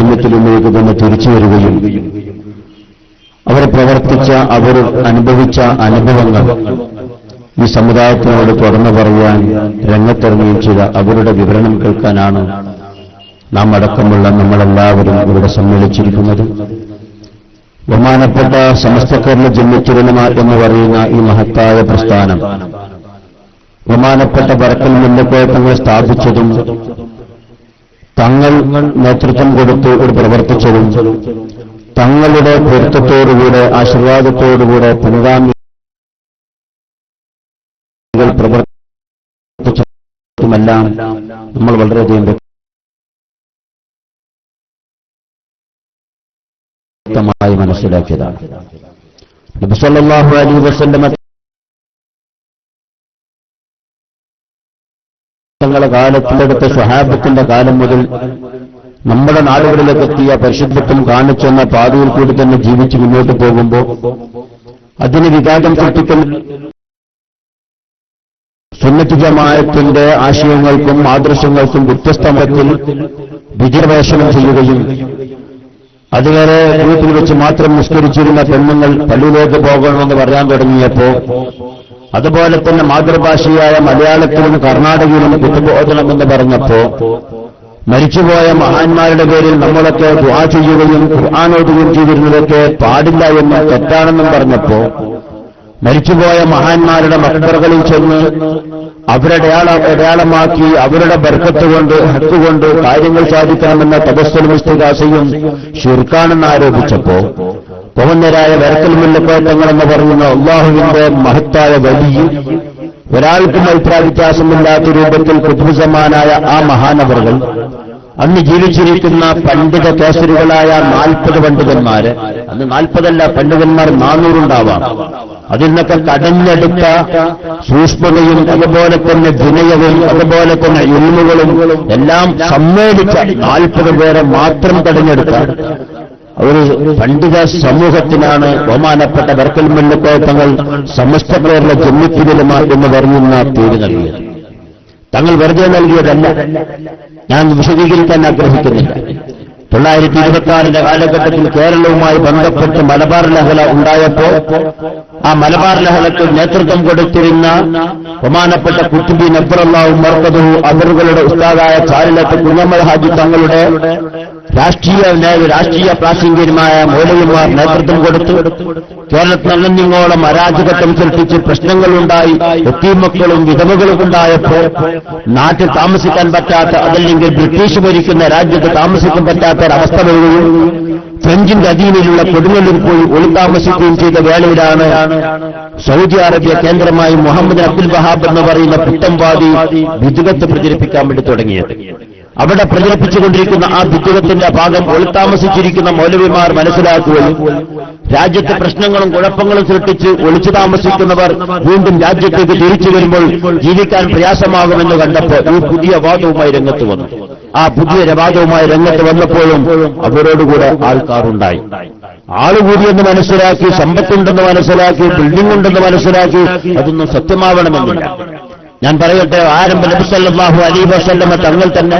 ജിന്നത്തിലേക്ക് തന്നെ തിരിച്ചു വരികയും അവർ പ്രവർത്തിച്ച അവർ അനുഭവിച്ച അനുഭവങ്ങൾ ഈ സമുദായത്തിനോട് തുറന്നു പറയാൻ രംഗത്തിറങ്ങുകയും ചെയ്ത അവരുടെ വിവരണം കേൾക്കാനാണ് നാം അടക്കമുള്ള നമ്മളെല്ലാവരും ഇവിടെ സമ്മേളിച്ചിരിക്കുന്നത്. ബഹുമാനപ്പെട്ട സമസ്ത കേരള ജന്മച്ചുരനമ എന്ന് പറയുന്ന ഈ മഹത്തായ പ്രസ്ഥാനം ബഹുമാനപ്പെട്ട ബറക്കൽ മുല്ലക്കോട്ടങ്ങൾ സ്ഥാപിച്ചതും തങ്ങൾ നേതൃത്വം കൊടുത്ത് ഒരു പ്രവർത്തിച്ചതും തങ്ങളുടെ പൊരുത്തത്തോടുകൂടെ ആശീർവാദത്തോടുകൂടെ പിൻഗാമി പ്രവർത്തിച്ചതുമെല്ലാം നമ്മൾ വളരെയധികം വ്യക്തമായി മനസ്സിലാക്കിയതാണ്. നബിസല്ലാഹു വസന്റെ വസല്ലമ തങ്ങളുടെ കാലത്തിലെടുത്ത സ്വഹാബത്തിന്റെ കാലം മുതൽ നമ്മുടെ നാടുകളിലേക്ക് എത്തിയ പരിശുദ്ധത്വം കാണിച്ചെന്ന പാതയിൽ കൂടി തന്നെ ജീവിച്ച് മുന്നോട്ട് പോകുമ്പോൾ അതിന് വികാരം സൃഷ്ടിക്കുന്ന സുന്നത്തി ജമായത്തിന്റെ ആശയങ്ങൾക്കും ആദർശങ്ങൾക്കും വ്യത്യസ്തമത്തിൽ വിജയവേഷണം ചെയ്യുകയും അതുവരെ വീട്ടിൽ വെച്ച് മാത്രം നിസ്കരിച്ചിരുന്ന പെണ്ണുങ്ങൾ പള്ളിയിലേക്ക് പോകണമെന്ന് പറയാൻ തുടങ്ങിയപ്പോ അതുപോലെ തന്നെ മാതൃഭാഷയായ മലയാളത്തിലും കർണാടകയിലും കുത്തുബോധനമെന്ന് പറഞ്ഞപ്പോ മരിച്ചുപോയ മഹാന്മാരുടെ പേരിൽ നമ്മളൊക്കെ ദുആ ചെയ്യുകയും ഖുർആാനോടുകയും ചെയ്തിരുന്നതൊക്കെ പാടില്ല എന്ന് തെറ്റാണെന്നും പറഞ്ഞപ്പോ മരിച്ചുപോയ മഹാന്മാരുടെ മക്ബറുകളിൽ ചെന്ന് അവരുടെ അടയാളമാക്കി അവരുടെ ബർക്കത്ത് കൊണ്ട് ഹക്കുകൊണ്ട് കാര്യങ്ങൾ സാധിക്കണമെന്ന തപസ്സലും ഇസ്തികാസയും ഷിർക്കാണെന്ന് ആരോപിച്ചപ്പോ പവന്നരായ വരക്കൽ മുല്ലക്കോട്ടങ്ങളെന്ന് പറയുന്ന അള്ളാഹുവിന്റെ മഹത്തായ വലിയ ഒരാൾക്കും അഭിപ്രായവ്യത്യാസമില്ലാത്ത രൂപത്തിൽ കുതുസമാനായ ആ മഹാനവറുകൾ അന്ന് ജീവിച്ചിരിക്കുന്ന പണ്ഡിത കേസരികളായ നാൽപ്പത് പണ്ഡിതന്മാര് അന്ന് നാൽപ്പതല്ല പണ്ഡിതന്മാർ നാനൂറുണ്ടാവാം. അതിൽ നിന്നൊക്കെ കടഞ്ഞെടുത്ത സൂക്ഷ്മതയും അതുപോലെ തന്നെ വിനയവും അതുപോലെ തന്നെ ഇൽമുകളും എല്ലാം സമ്മേളിച്ച നാൽപ്പത് പേരെ മാത്രം കടഞ്ഞെടുത്ത ഒരു പണ്ഡിത സമൂഹത്തിനാണ് ബഹുമാനപ്പെട്ട വർക്കൽ മല്ലക്കോത്തങ്ങൾ സമസ്ത കേരള ജമ്മിത്തിരുമ എന്ന് പറയുന്ന പേര് നൽകിയത്. തങ്ങൾ വെറുതെ നൽകിയതല്ല. ഞാൻ വിശദീകരിക്കാൻ ആഗ്രഹിക്കുന്നില്ല. തൊള്ളായിരത്തി ഇരുപത്തിയാറിന്റെ കാലഘട്ടത്തിൽ കേരളവുമായി ബന്ധപ്പെട്ട് മലബാർ ലഹള ഉണ്ടായപ്പോ ആ മലബാർ ലഹളയ്ക്ക് നേതൃത്വം കൊടുത്തിരുന്ന ബഹുമാനപ്പെട്ട കുത്തുബി നബ്ബറല്ലാവും മർക്കതും അവറുകളുടെ ഉസ്താദായ ചാരിലത്ത് കുഞ്ഞമ്മൽ ഹാജി തങ്ങളുടെ രാഷ്ട്രീയ രാഷ്ട്രീയ പ്രാസംഗികരുമായ മൗലവിമാർ നേതൃത്വം കൊടുത്തു. കേരളത്തിൽ അന്നോളം അരാജകത്വം സൃഷ്ടിച്ച് പ്രശ്നങ്ങളുണ്ടായി എത്തിമക്കളും വിധവകളും ഉണ്ടായപ്പോൾ നാട്ടിൽ താമസിക്കാൻ പറ്റാത്ത അതല്ലെങ്കിൽ ബ്രിട്ടീഷ് ഭരിക്കുന്ന രാജ്യത്ത് താമസിക്കാൻ പറ്റാത്ത ഒരവസ്ഥ വരികയും ഫ്രഞ്ചിന്റെ അധീനയിലുള്ള കൊടുങ്ങല്ലൂർ പോയി ഒളിത്താമസിക്കുകയും ചെയ്ത വേളയിലാണ് സൗദി അറേബ്യ കേന്ദ്രമായി മുഹമ്മദ് അബ്ദുൽ വഹാബ് എന്ന് പറയുന്ന പുത്തംവാദി വിദുഗത്ത് പ്രചരിപ്പിക്കാൻ വേണ്ടി തുടങ്ങിയത്. അവിടെ പ്രചരിപ്പിച്ചുകൊണ്ടിരിക്കുന്ന ആ ദുഃഖത്തിന്റെ ഭാഗം ഒളിത്താമസിച്ചിരിക്കുന്ന മൗലവിമാർ മനസ്സിലാക്കുകയും രാജ്യത്തെ പ്രശ്നങ്ങളും കുഴപ്പങ്ങളും സൃഷ്ടിച്ച് ഒളിച്ചു താമസിക്കുന്നവർ വീണ്ടും രാജ്യത്തേക്ക് തിരിച്ചു വരുമ്പോൾ ജീവിക്കാൻ പ്രയാസമാകുമെന്ന് കണ്ടപ്പോൾ ഈ പുതിയ വാദവുമായി രംഗത്ത് വന്നു. ആ പുതിയ വാദവുമായി രംഗത്ത് വന്നപ്പോഴും അവരോടുകൂടെ ആൾക്കാരുണ്ടായി. ആളുകൂടിയെന്ന് മനസ്സിലാക്കി സമ്പത്തുണ്ടെന്ന് മനസ്സിലാക്കി ബിൽഡിംഗ് ഉണ്ടെന്ന് മനസ്സിലാക്കി അതൊന്നും സത്യമാവണമെന്നില്ല. ഞാൻ പറയട്ടെ ആരംഭ നബിസല്ലാഹു അലി വസല്ലമ തങ്ങൾ തന്നെ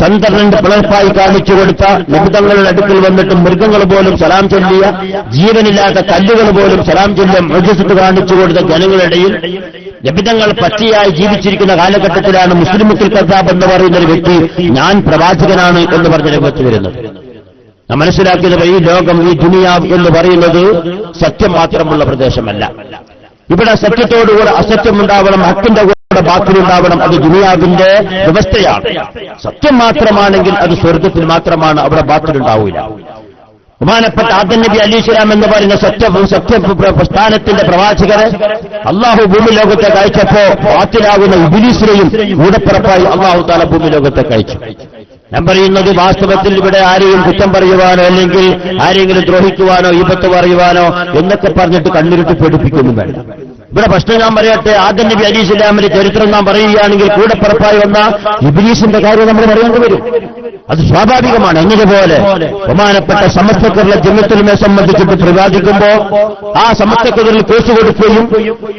ചന്ദ്രന്റെ പിളർപ്പായി കാണിച്ചു കൊടുത്ത നബിതങ്ങളുടെ അടുക്കൽ വന്നിട്ട് മൃഗങ്ങൾ പോലും സലാം ചൊല്ലിയ ജീവനില്ലാത്ത കല്ലുകൾ പോലും സലാം ചൊല്ലിയ മൃഗസിട്ട് കാണിച്ചു കൊടുത്ത ജനങ്ങളിടയിൽ ലഭിതങ്ങൾ പച്ചയായി ജീവിച്ചിരിക്കുന്ന കാലഘട്ടത്തിലാണ് മുസ്ലിമുക്കിൽ കസാബ് എന്ന് പറയുന്ന ഒരു വ്യക്തി ഞാൻ പ്രവാചകനാണ് എന്ന് പറഞ്ഞ രംഗത്ത് വരുന്നത്. നാം മനസ്സിലാക്കിയത് ഈ ലോകം ഈ ദുനിയാവ് എന്ന് പറയുന്നത് സത്യം മാത്രമുള്ള പ്രദേശമല്ല. ഇവിടെ സത്യത്തോടുകൂടെ അസത്യം ഉണ്ടാവണം ഹക്കിന്റെ കൂടെ ബാക്കിലുണ്ടാവണം അത് ദുനിയാവിന്റെ വ്യവസ്ഥയാണ്. സത്യം മാത്രമാണെങ്കിൽ അത് സ്വർഗത്തിൽ മാത്രമാണ് അവിടെ ബാക്കിലുണ്ടാവില്ല ബഹുമാനപ്പെട്ട ആദൻ നബി അലി ഇസ്ലാം എന്ന് പറയുന്ന സത്യ സത്യ പ്രസ്ഥാനത്തിന്റെ പ്രവാചകരെ അള്ളാഹു ഭൂമി ലോകത്തെ കഴിച്ചപ്പോ ബാത്തിലാകുന്ന ഇബിലീസിനെയും കൂടപ്പിറപ്പായി അള്ളാഹു താല ഭൂമി ലോകത്തെ അയച്ചു. ഞാൻ പറയുന്നത് വാസ്തവത്തിൽ ഇവിടെ ആരെയും കുറ്റം പറയുവാനോ അല്ലെങ്കിൽ ആരെങ്കിലും ദ്രോഹിക്കുവാനോ ഈപത്ത് പറയുവാനോ എന്നൊക്കെ പറഞ്ഞിട്ട് കണ്ണിരുട്ട് പേടിപ്പിക്കുന്നു വേണ്ട. ഇവിടെ പ്രശ്നം ഞാൻ പറയട്ടെ ആദ്യം നബി അലി ഇസ്ലാമിന്റെ ചരിത്രം നാം പറയുകയാണെങ്കിൽ കൂടെ പുറപ്പായി വന്ന ഇബിലീസിന്റെ കാര്യം നമ്മൾ പറയേണ്ടി വരും. അത് സ്വാഭാവികമാണ്. എന്നതുപോലെ ബഹുമാനപ്പെട്ട സമസ്ത കേരള ജമ്യത്തുലമയെ സംബന്ധിച്ചിട്ട് പ്രതിപാദിക്കുമ്പോ ആ സമസ്തക്കെതിരിൽ കേസ് കൊടുക്കുകയും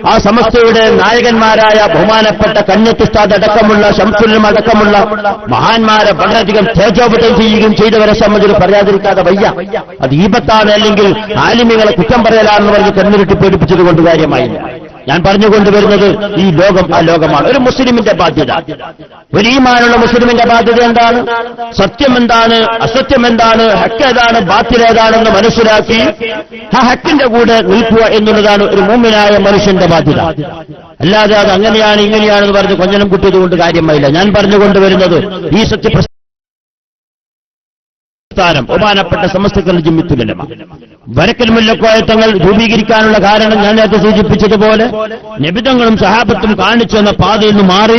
ആ സമസ്തയുടെ നായകന്മാരായ ബഹുമാനപ്പെട്ട കന്യത്തുസ്താദ് അടക്കമുള്ള ശംസുലും അടക്കമുള്ള മഹാന്മാരെ വളരെയധികം തേജോപതം ചെയ്യുകയും ചെയ്തവരെ സംബന്ധിച്ച് പറയാതിരിക്കാതെ വയ്യ. അത് ഈപത്താണ് അല്ലെങ്കിൽ ആലിമികളെ കുറ്റം പറയലാണെന്ന് പറഞ്ഞ് കണ്ണിരുട്ടി പേടിപ്പിച്ചതുകൊണ്ട് കാര്യമായില്ല. ഞാൻ പറഞ്ഞുകൊണ്ടുവരുന്നത് ഈ ലോകം ആ ലോകമാണ് ഒരു മുസ്ലിമിന്റെ ബാധ്യത. ഒരു ഈമാനുള്ള മുസ്ലിമിന്റെ ബാധ്യത എന്താണ്? സത്യം എന്താണ്? അസത്യം എന്താണ്? ഹക്ക് ഏതാണ്? ബാധ്യത ഏതാണെന്ന് മനസ്സിലാക്കി ആ ഹക്കിന്റെ കൂടെ നിൽക്കുക എന്നുള്ളതാണ് ഒരു മൂമിനായ മനുഷ്യന്റെ ബാധ്യത. അല്ലാതെ അത് അങ്ങനെയാണ് ഇങ്ങനെയാണെന്ന് പറഞ്ഞ് കൊഞ്ഞനം കുട്ടിയത് കൊണ്ട് കാര്യമായില്ല. ഞാൻ പറഞ്ഞുകൊണ്ടുവരുന്നത് ഈ സത്യപ്രസ്ഥാനം സ്ഥാനം ബഹുമാനപ്പെട്ട സമസ്തക്കളുടെ ജിമ്മിത്തുലമ. വരക്കൽ മുല്ലക്കോയത്തങ്ങൾ രൂപീകരിക്കാനുള്ള കാരണം ഞാൻ നേരത്തെ സൂചിപ്പിച്ചതുപോലെ നിബിതങ്ങളും സഹാബത്തും കാണിച്ചു വന്ന പാതയിൽ നിന്ന് മാറി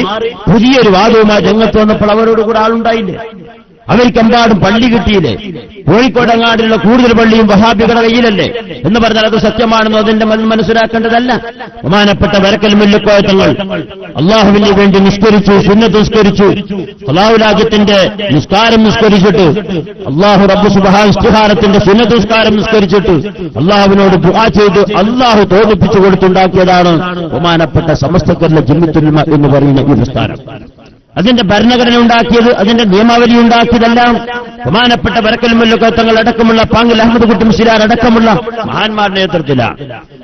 പുതിയൊരു വാദവുമായി രംഗത്ത് വന്നപ്പോൾ അവരോട് കൂടെ ആളുണ്ടായില്ലേ? അവർക്കെമ്പാടും പള്ളി കിട്ടിയില്ലേ? കോഴിക്കോടങ്ങാടിലുള്ള കൂടുതൽ പള്ളിയും വഹാബികളുടെ കയ്യിലല്ലേ? എന്ന് പറഞ്ഞാൽ അത് സത്യമാണെന്ന് അതിന്റെ മനസ്സിലാക്കേണ്ടതല്ല. ബഹുമാനപ്പെട്ട വരക്കൽ മുല്ലക്കോയത്തങ്ങൾ അള്ളാഹുവിന് വേണ്ടി നിസ്കരിച്ചു സുന്നത്ത് നിസ്കരിച്ചു അള്ളാഹു രാജ്യത്തിന്റെ നിസ്കാരം നിസ്കരിച്ചിട്ട് അള്ളാഹു റബ്ബു സുബഹാൻ ഇസ്തിഹാരത്തിന്റെ സുന്നത്ത് നിസ്കാരം നിസ്കരിച്ചിട്ട് അള്ളാഹുവിനോട് ദുആ ചെയ്ത് അള്ളാഹു തോന്നിപ്പിച്ചു കൊടുത്തുണ്ടാക്കിയതാണ് ബഹുമാനപ്പെട്ട സമസ്തക്കല്ല ജിമ്മിത്തുൽമ എന്ന് പറയുന്ന ഈ പ്രസ്ഥാനം. അതിന്റെ ഭരണഘടന ഉണ്ടാക്കിയത് അതിന്റെ നിയമാവലി ഉണ്ടാക്കിയതെല്ലാം ബഹുമാനപ്പെട്ട വരക്കൽ മുല്ലക്കത്തങ്ങൾ അടക്കമുള്ള പാങ്ങിൽ അഹമ്മദ് കുട്ടി മുസ്ലിയാർ അടക്കമുള്ള മഹാന്മാരുടെ നേതൃത്വത്തിലാണ്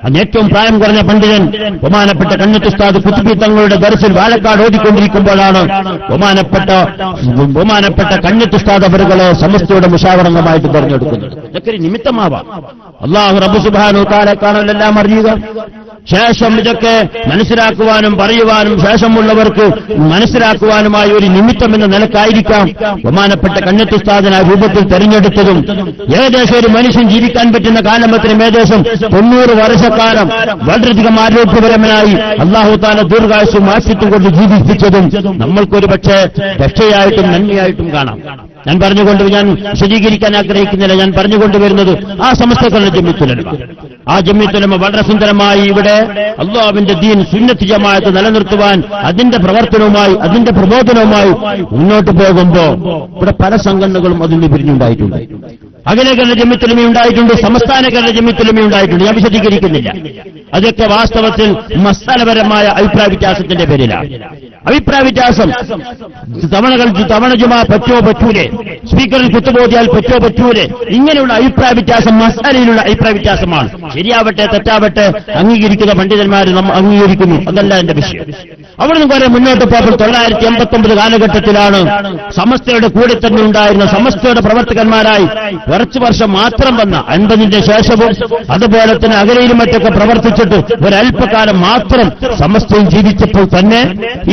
അന്ന് ഏറ്റവും പ്രായം കുറഞ്ഞ പണ്ഡിതൻ ബഹുമാനപ്പെട്ട കണ്ണത്തുസ്താദ് കുത്തുബി തങ്ങളുടെ ദർശൻ വാലക്കാട് ഓടിക്കൊണ്ടിരിക്കുമ്പോഴാണ് ബഹുമാനപ്പെട്ട ബഹുമാനപ്പെട്ട കണ്ണത്തുസ്താദ് അവരുകളെ സമസ്തയുടെ മുഷാവരണമായിട്ട് തെരഞ്ഞെടുക്കുന്നത്. ഇതൊക്കെ നിമിത്തമാവാം. അള്ളാഹു റബ്ബു സുബാനു കാലക്കാണെല്ലാം അറിയുക. ശേഷം ഇതൊക്കെ മനസ്സിലാക്കുവാനും പറയുവാനും ശേഷമുള്ളവർക്ക് മനസ്സിലാക്കുവാനുമായ ഒരു നിമിത്തം എന്ന നിലക്കായിരിക്കാം. ബഹുമാനപ്പെട്ട കണ്ണത്തുസ്താദന രൂപത്തിൽ തെരഞ്ഞെടുത്തതും ഏകദേശം ഒരു മനുഷ്യൻ ജീവിക്കാൻ പറ്റുന്ന കാലമത്തിനും ഏകദേശം തൊണ്ണൂറ് വർഷക്കാലം വളരെയധികം ആരോഗ്യപരമായി അള്ളാഹു താല ദീർഘായുസും ആശിത്വം കൊണ്ട് ജീവിപ്പിച്ചതും നമ്മൾക്കൊരു പക്ഷേ രക്ഷയായിട്ടും നന്മയായിട്ടും കാണാം. ഞാൻ പറഞ്ഞുകൊണ്ട് ഞാൻ വിശദീകരിക്കാൻ ആഗ്രഹിക്കുന്നില്ല. ഞാൻ പറഞ്ഞുകൊണ്ടുവരുന്നത് ആ സമസ്തകളുടെ ജമ്മിത്തുലമ. ആ ജമ്മിത്തുലമ വളരെ സുന്ദരമായി ഇവിടെ അള്ളാവിന്റെ ദീൻ സുന്നത്ത് ജമാഅത്ത് നിലനിർത്തുവാൻ അതിന്റെ പ്രവർത്തനവുമായി അതിന്റെ പ്രബോധനവുമായി മുന്നോട്ട് പോകുമ്പോ ഇവിടെ പല സംഘടനകളും അതിന് പിരിഞ്ഞുണ്ടായിട്ടുണ്ട്. അഖിലകരണ ജമ്മിത്തുലമി ഉണ്ടായിട്ടുണ്ട് സംസ്ഥാനകരണ ജമ്മിത്തുലമി ഉണ്ടായിട്ടുണ്ട്. ഞാൻ വിശദീകരിക്കുന്നില്ല. അതൊക്കെ വാസ്തവത്തിൽ മസാലപരമായ അഭിപ്രായ വ്യത്യാസത്തിന്റെ പേരിലാണ്. അഭിപ്രായ വ്യത്യാസം. തവണകൾ തവണ ജുമാ പറ്റോ പറ്റൂലെ? സ്പീക്കറിൽ കുത്തുപോതിയാൽ പറ്റോ പറ്റൂലെ? ഇങ്ങനെയുള്ള അഭിപ്രായ വ്യത്യാസം മസാലയിലുള്ള അഭിപ്രായ വ്യത്യാസമാണ്. ശരിയാവട്ടെ തെറ്റാവട്ടെ അംഗീകരിക്കുന്ന പണ്ഡിതന്മാരെ നമ്മൾ അംഗീകരിക്കുന്നു. അതല്ല എന്റെ വിഷയം. അവിടെ നിന്ന് കുറെ മുന്നോട്ട് പോകുമ്പോൾ തൊള്ളായിരത്തി എൺപത്തൊമ്പത് കാലഘട്ടത്തിലാണ് സമസ്തയുടെ കൂടെ തന്നെ ഉണ്ടായിരുന്ന സമസ്തയുടെ പ്രവർത്തകന്മാരായി കുറച്ചു വർഷം മാത്രം വന്ന അൻപതിന്റെ ശേഷവും അതുപോലെ തന്നെ അകലയിലും മറ്റൊക്കെ പ്രവർത്തിച്ചിട്ട് ഒരല്പകാലം മാത്രം സമസ്തയിൽ ജീവിച്ചപ്പോൾ തന്നെ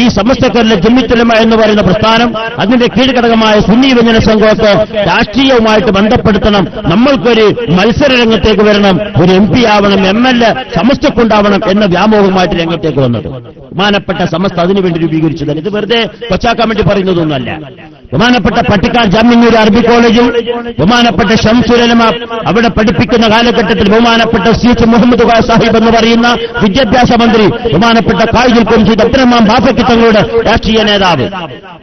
ഈ സമസ്തക്കാരിലെ ജമ്മിത്തുലമ എന്ന് പറയുന്ന പ്രസ്ഥാനം അതിന്റെ കീഴ്ഘടകമായ സുന്നി വിഭജന സംഘമൊക്കെ രാഷ്ട്രീയവുമായിട്ട് ബന്ധപ്പെടുത്തണം. നമ്മൾക്കൊരു മത്സര രംഗത്തേക്ക് വരണം. ഒരു എം പി ആവണം എം എൽ എ സമസ്തക്കുണ്ടാവണം എന്ന വ്യാമോഹമായിട്ട് രംഗത്തേക്ക് വന്നത്. ബഹുമാനപ്പെട്ട സമസ്ത അതിനു വേണ്ടി രൂപീകരിച്ചതാണ് ഇത് വെറുതെ കൊച്ചാക്കാൻ വേണ്ടി പറയുന്നതൊന്നുമല്ല. ബഹുമാനപ്പെട്ട പട്ടിക്കാർ ജാമ്യന്നൂർ അറബി കോളേജിൽ ബഹുമാനപ്പെട്ട ഷംസുരലമ അവിടെ പഠിപ്പിക്കുന്ന കാലഘട്ടത്തിൽ ബഹുമാനപ്പെട്ട സി എച്ച് മുഹമ്മദ് സാഹിബ് എന്ന് പറയുന്ന വിദ്യാഭ്യാസ മന്ത്രി ബഹുമാനപ്പെട്ട കായികൽ കുംസീദ് അബ്ദുറഹ്മാൻ ബാഫക്കി തങ്ങളുടെ രാഷ്ട്രീയ നേതാവ്.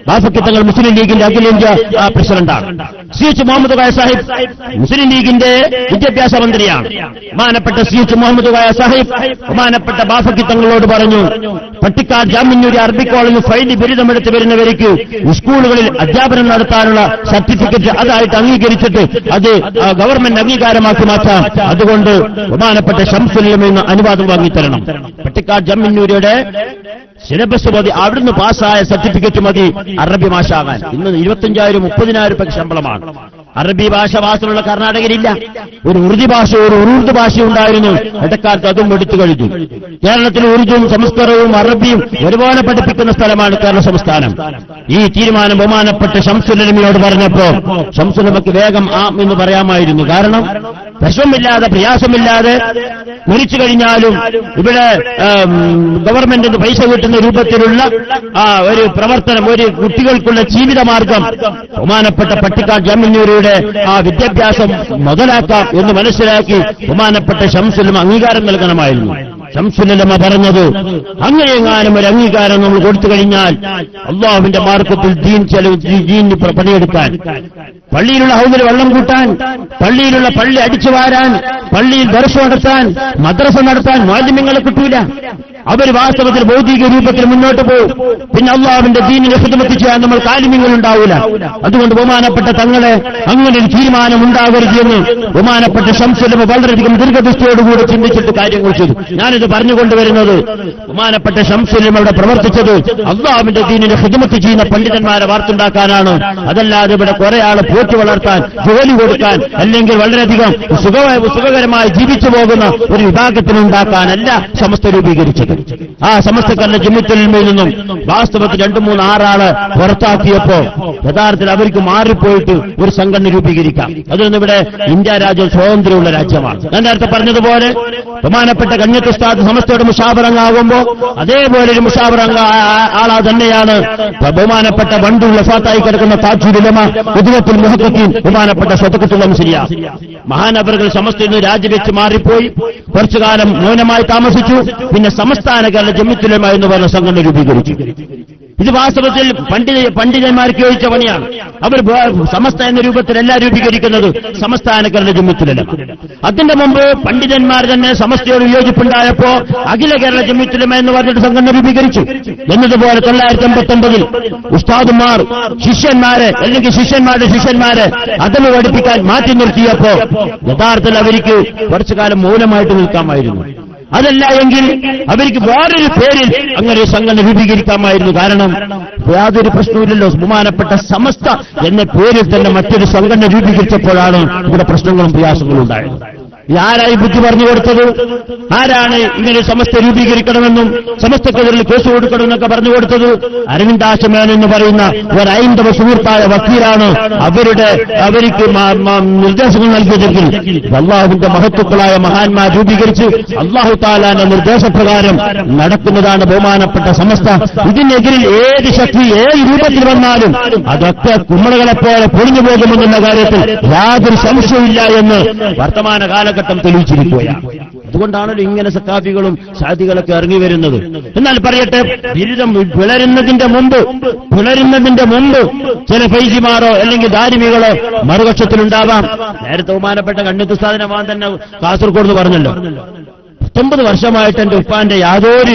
ബാഫക്കി തങ്ങൾ മുസ്ലിം ലീഗിന്റെ അഖിലേന്ത്യാ പ്രസിഡന്റാണ്. C H Muhammad Sahib Muslim ലീഗിന്റെ വിദ്യാഭ്യാസ മന്ത്രിയാണ്. ബഹുമാനപ്പെട്ട സി എച്ച് മുഹമ്മദ് സാഹിബ് ബഹുമാനപ്പെട്ട ബാഫക്കി തങ്ങളോട് പറഞ്ഞു പട്ടിക്കാർ ജാമ്യന്നൂർ അറബി കോളേജിൽ ഫൈലി ബിരുദമെടുത്ത് വരുന്നവർക്ക് സ്കൂളുകളിൽ അധ്യാപനം നടത്താനുള്ള സർട്ടിഫിക്കറ്റ് അതായിട്ട് അംഗീകരിച്ചിട്ട് അത് ഗവൺമെന്റ് അംഗീകാരമാക്കി മാറ്റാം. അതുകൊണ്ട് ബഹുമാനപ്പെട്ട ഷംസുലിൽ നിന്ന് അനുവാദം വാങ്ങിത്തരണം. പട്ടിക്കാട് ജമ്മിന്നൂരിയുടെ സിലബസ് മതി അവിടുന്ന് പാസ്സായ സർട്ടിഫിക്കറ്റ് മതി അറബി മാഷാകാൻ. ഇന്ന് ഇരുപത്തിയഞ്ചായിരം മുപ്പതിനായിരം രൂപ ശമ്പളമാണ്. അറബി ഭാഷ മാത്രമുള്ള കർണാടകയിലില്ല. ഒരു ഉറുദു ഭാഷ ഒരു ഉറുദു ഭാഷ ഉണ്ടായിരുന്നു. ഇടക്കാലത്ത് അതും എടുത്തു കഴിഞ്ഞു. കേരളത്തിൽ ഉറുദുവും സംസ്കൃതവും അറബിയും ഒരുപോലെ പഠിപ്പിക്കുന്ന സ്ഥലമാണ് കേരള സംസ്ഥാനം. ഈ തീരുമാനം ബഹുമാനപ്പെട്ട് ഷംസുലമിയോട് പറഞ്ഞപ്പോ ഷംസുലമക്ക് വേഗം ആ എന്ന് പറയാമായിരുന്നു. കാരണം വിഷമില്ലാതെ പ്രയാസമില്ലാതെ മരിച്ചു കഴിഞ്ഞാലും ഇവിടെ ഗവൺമെന്റ് പൈസ കിട്ടുന്ന രൂപത്തിലുള്ള ഒരു പ്രവർത്തനം ഒരു കുട്ടികൾക്കുള്ള ജീവിതമാർഗം ബഹുമാനപ്പെട്ട പട്ടിക്കാട് ജാമ്യന്നൂരിയുടെ ആ വിദ്യാഭ്യാസം മുതലാക്കാം എന്ന് മനസ്സിലാക്കി ബഹുമാനപ്പെട്ട ശംസിലും അംഗീകാരം നൽകണമായിരുന്നു. ശംസുലമ പറഞ്ഞത് അങ്ങനെയെങ്ങാനും ഒരു അംഗീകാരം നമ്മൾ കൊടുത്തു കഴിഞ്ഞാൽ അള്ളാഹുവിന്റെ മാർക്കത്തിൽ ദീൻ ചെലവ് പ്ര- പണിയെടുക്കാൻ. പള്ളിയിലുള്ള ഹൗദിൽ വെള്ളം കൂട്ടാൻ പള്ളിയിലുള്ള പള്ളി അടിച്ചു വാരാൻ പള്ളിയിൽ ദർശനം നടത്താൻ മദ്രസ നടത്താൻ മാധ്യമങ്ങളെ കിട്ടൂല. അവർ വാസ്തവത്തിൽ ഭൗതിക രൂപത്തിൽ മുന്നോട്ട് പോകും. പിന്നെ അള്ളാഹുവിന്റെ ദീനിനെ ഹിതമത്തി ചെയ്യാൻ നമ്മൾ കാലിമ്യങ്ങൾ ഉണ്ടാവില്ല. അതുകൊണ്ട് ബഹുമാനപ്പെട്ട തങ്ങളെ അങ്ങനെ ഒരു തീരുമാനം ഉണ്ടാകരുത് എന്ന് ബഹുമാനപ്പെട്ട ശംസുലമ വളരെയധികം ദീർഘദൃഷ്ടിയോടുകൂടി ചിന്തിച്ചിട്ട് കാര്യങ്ങൾ ചെയ്തു. ഞാനിത് പറഞ്ഞുകൊണ്ടുവരുന്നത് ബഹുമാനപ്പെട്ട ശംസുലം അവിടെ പ്രവർത്തിച്ചത് അള്ളാഹുവിന്റെ ദീനിനെ ഹിതമത്ത് ചെയ്യുന്ന പണ്ഡിതന്മാരെ വാർത്തുണ്ടാക്കാനാണ്. അതല്ലാതെ ഇവിടെ കുറെ ആളെ പോറ്റി വളർത്താൻ ജോലി കൊടുക്കാൻ അല്ലെങ്കിൽ വളരെയധികം സുഖ സുഖകരമായി ജീവിച്ചു പോകുന്ന ഒരു വിഭാഗത്തിനുണ്ടാക്കാനല്ല സമസ്ത രൂപീകരിച്ചത്. ആ സമസ്തക്കാരുടെ ചുമത്തലിന്മയിൽ നിന്നും വാസ്തവത്തിൽ രണ്ടു മൂന്ന് ആറാൾ പുറത്താക്കിയപ്പോ യഥാർത്ഥത്തിൽ അവർക്ക് മാറിപ്പോയിട്ട് ഒരു സംഘടന രൂപീകരിക്കാം അതൊന്നും ഇവിടെ ഇന്ത്യ രാജ്യം സ്വാതന്ത്ര്യമുള്ള രാജ്യമാണ്. ഞാൻ നേരത്തെ പറഞ്ഞതുപോലെ ബഹുമാനപ്പെട്ട കന്യത്തുസ്താദ് സമസ്തയുടെ മുഷാബറങ്ങാകുമ്പോ അതേപോലെ ഒരു മുഷാബറങ്ങ ആളാ തന്നെയാണ് ബഹുമാനപ്പെട്ട വണ്ടുള്ള ലഫാത്തായി കിടക്കുന്ന താജുലമ ഉദ്യോഗത്തിൽ മുഹത്തത്തിൽ ബഹുമാനപ്പെട്ട സ്വതക്കത്തുള്ള മുസ്ലിയ മഹാനഗറുകൾ സമസ്തയിൽ നിന്ന് രാജിവെച്ച് മാറിപ്പോയി. കുറച്ചുകാലം മൗനമായി താമസിച്ചു. പിന്നെ സംസ്ഥാന കേരള ജമ്മിത്തുലമ എന്ന് പറഞ്ഞ സംഘടന രൂപീകരിച്ചു. ഇത് വാസ്തവത്തിൽ പണ്ഡിത പണ്ഡിതന്മാർക്ക് ചോദിച്ച പണിയാണ്. അവർ സമസ്ത എന്ന രൂപത്തിലല്ല രൂപീകരിക്കുന്നത് സംസ്ഥാന കേരള ജമ്മിത്തുലമ അതിന്റെ മുമ്പ് പണ്ഡിതന്മാർ തന്നെ സമസ്തയോട് വിയോജിപ്പുണ്ടായപ്പോ അഖില കേരള ജമ്മിത്തുലമ എന്ന് പറഞ്ഞിട്ട് സംഘടന രൂപീകരിച്ചു. എന്നതുപോലെ തൊള്ളായിരത്തി എൺപത്തി ഒമ്പതിൽ ഉസ്താദുമാർ ശിഷ്യന്മാരെ അല്ലെങ്കിൽ ശിഷ്യന്മാരുടെ ശിഷ്യന്മാരെ അതമ പഠിപ്പിക്കാൻ മാറ്റി നിർത്തിയപ്പോ യഥാർത്ഥത്തിൽ അവർക്ക് കുറച്ചു കാലം മൗനമായിട്ട് നിൽക്കാമായിരുന്നു. അതല്ല എങ്കിൽ അവർക്ക് വേറൊരു പേരിൽ അങ്ങനെ സംഘടന രൂപീകരിക്കാമായിരുന്നു. കാരണം യാതൊരു പ്രശ്നവുമില്ലല്ലോ. ബഹുമാനപ്പെട്ട സമസ്ത എന്ന പേരിൽ തന്നെ മറ്റൊരു സംഘടന രൂപീകരിച്ചപ്പോഴാണ് ഇവിടെ പ്രശ്നങ്ങളും പ്രയാസങ്ങളും ഉണ്ടായത്. ഇതാരായി ബുദ്ധി പറഞ്ഞു കൊടുത്തത്? ആരാണ് ഇങ്ങനെ സമസ്ത രൂപീകരിക്കണമെന്നും സമസ്തക്കെതിരിൽ കേസ് കൊടുക്കണമെന്നൊക്കെ പറഞ്ഞു കൊടുത്തത്? അരവിന്ദാശമേൻ എന്ന് പറയുന്ന ഒരു ഐന്ദവ സുഹൃത്തായ വക്കീലാണ് അവരുടെ അവർക്ക് നിർദ്ദേശങ്ങൾ നൽകിയതെങ്കിൽ അള്ളാഹുവിന്റെ മഹത്വക്കളായ മഹാന്മാർ രൂപീകരിച്ച് അള്ളാഹു താലാന്റെ നിർദ്ദേശപ്രകാരം നടക്കുന്നതാണ് ബഹുമാനപ്പെട്ട സമസ്ത. ഇതിനെതിരിൽ ഏത് ശക്തി ഏത് രൂപത്തിൽ വന്നാലും അതൊക്കെ കുമ്മളകളെപ്പോലെ പൊളിഞ്ഞു പോകുമെന്നുള്ള കാര്യത്തിൽ യാതൊരു സംശയമില്ല എന്ന് വർത്തമാന തെളിയിച്ചിരിക്കുകയാണ്. അതുകൊണ്ടാണല്ലോ ഇങ്ങനെ സക്കാഫികളും സാധികളൊക്കെ ഇറങ്ങി വരുന്നത്. എന്നാൽ പറയട്ടെ ബിരുദം പിളരുന്നതിന്റെ മുമ്പ് പിളരുന്നതിന്റെ മുമ്പ് ചില ഫൈസിമാരോ അല്ലെങ്കിൽ ദാരിമികളോ മറുപക്ഷത്തിലുണ്ടാവാം നേരത്തെ ബഹുമാനപ്പെട്ട കണ്ണിത്ത് സ്ഥാപനമാൻ തന്നെ കാസർഗോഡ് എന്ന് പറഞ്ഞല്ലോ. പത്തൊമ്പത് വർഷമായിട്ട് എന്റെ ഉപ്പാന്റെ യാതൊരു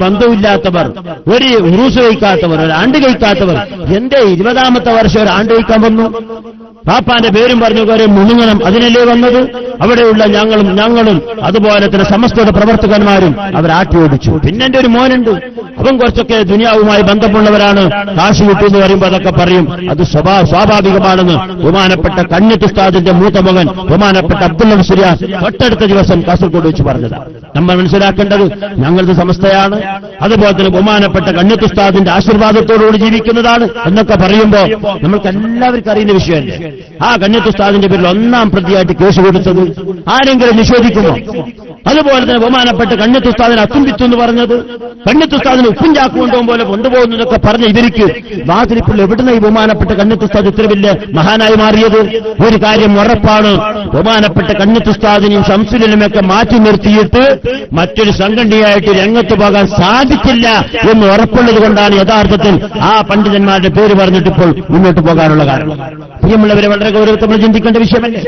ബന്ധമില്ലാത്തവർ ഒരു ഉറൂസ് കഴിക്കാത്തവർ ഒരാണ്ട് കഴിക്കാത്തവർ എന്റെ ഇരുപതാമത്തെ വർഷം ഒരാണ്ട് കഴിക്കാൻ വന്നു. പാപ്പാന്റെ പേരും പറഞ്ഞു കുറെ മുണുങ്ങണം അതിനല്ലേ വന്നത്? അവിടെയുള്ള ഞങ്ങളും ഞങ്ങളും അതുപോലെ തന്നെ സമസ്തയുടെ പ്രവർത്തകന്മാരും അവരാട്ടി ഓടിച്ചു. പിന്നെ എന്റെ ഒരു മോനുണ്ട്. അവൻ കുറച്ചൊക്കെ ദുനിയാവുമായി ബന്ധമുള്ളവരാണ്. കാശ് വിട്ടു എന്ന് പറയുമ്പോൾ അതൊക്കെ പറയും. അത് സ്വഭാ- സ്വാഭാവികമാണെന്ന് ബഹുമാനപ്പെട്ട കണ്ണി ഉസ്താദിന്റെ മൂത്ത മകൻ ബഹുമാനപ്പെട്ട അബ്ദുൽ മുസ്ലിയാർ തൊട്ടടുത്ത ദിവസം കാസർഗോഡ് വെച്ച് പറഞ്ഞതാണ് നമ്മൾ മനസ്സിലാക്കേണ്ടത് ഞങ്ങളുടെ സമസ്തയാണ്. അതുപോലെ തന്നെ ബഹുമാനപ്പെട്ട കണ്ണി ഉസ്താദിന്റെ ആശീർവാദത്തോടുകൂടി ജീവിക്കുന്നതാണ് എന്നൊക്കെ പറയുമ്പോൾ നമ്മൾക്ക് എല്ലാവർക്കും അറിയുന്ന വിഷയമല്ലേ? ആ കണ്ണിത്ത് ഉസ്താദിന്റെ പേരിൽ ഒന്നാം പ്രതിയായിട്ട് കേസ് കൊടുത്തത്. ആരെങ്കിലും നിഷേധിക്കുന്നു അതുപോലെ തന്നെ ബഹുമാനപ്പെട്ട് കണ്ണിത്ത് ഉസ്താദിനെ അത്തുംപിത്തു എന്ന് പറഞ്ഞത്. കണ്ണിത്ത് ഉസ്താദിനെ ഉപ്പും ചാക്ക് കൊണ്ടുപോകും പോലെ കൊണ്ടുപോകുന്നതൊക്കെ പറഞ്ഞ ഇവർക്ക് വാതിരിപ്പിൽ എവിടുന്ന ഈ ബഹുമാനപ്പെട്ട കണ്ണിത്ത് ഉസ്താദ് ഇത്ര വലിയ മഹാനായി മാറിയത്? ഒരു കാര്യം ഉറപ്പാണ്. ബഹുമാനപ്പെട്ട കണ്ണിത്ത് ഉസ്താദിനെയും ശംസുലിനുമൊക്കെ മാറ്റി നിർത്തിയിട്ട് മറ്റൊരു സംഘടനയായിട്ട് രംഗത്ത് പോകാൻ സാധിക്കില്ല എന്ന് ഉറപ്പുള്ളത് കൊണ്ടാണ് യഥാർത്ഥത്തിൽ ആ പണ്ഡിതന്മാരുടെ പേര് പറഞ്ഞിട്ട് ഇപ്പോൾ മുന്നോട്ട് പോകാനുള്ള കാരണം. പ്രിയമുള്ളവരെ വളരെ ഗൗരവത്തെ നമ്മൾ ചിന്തിക്കേണ്ട വിഷയമല്ലേ?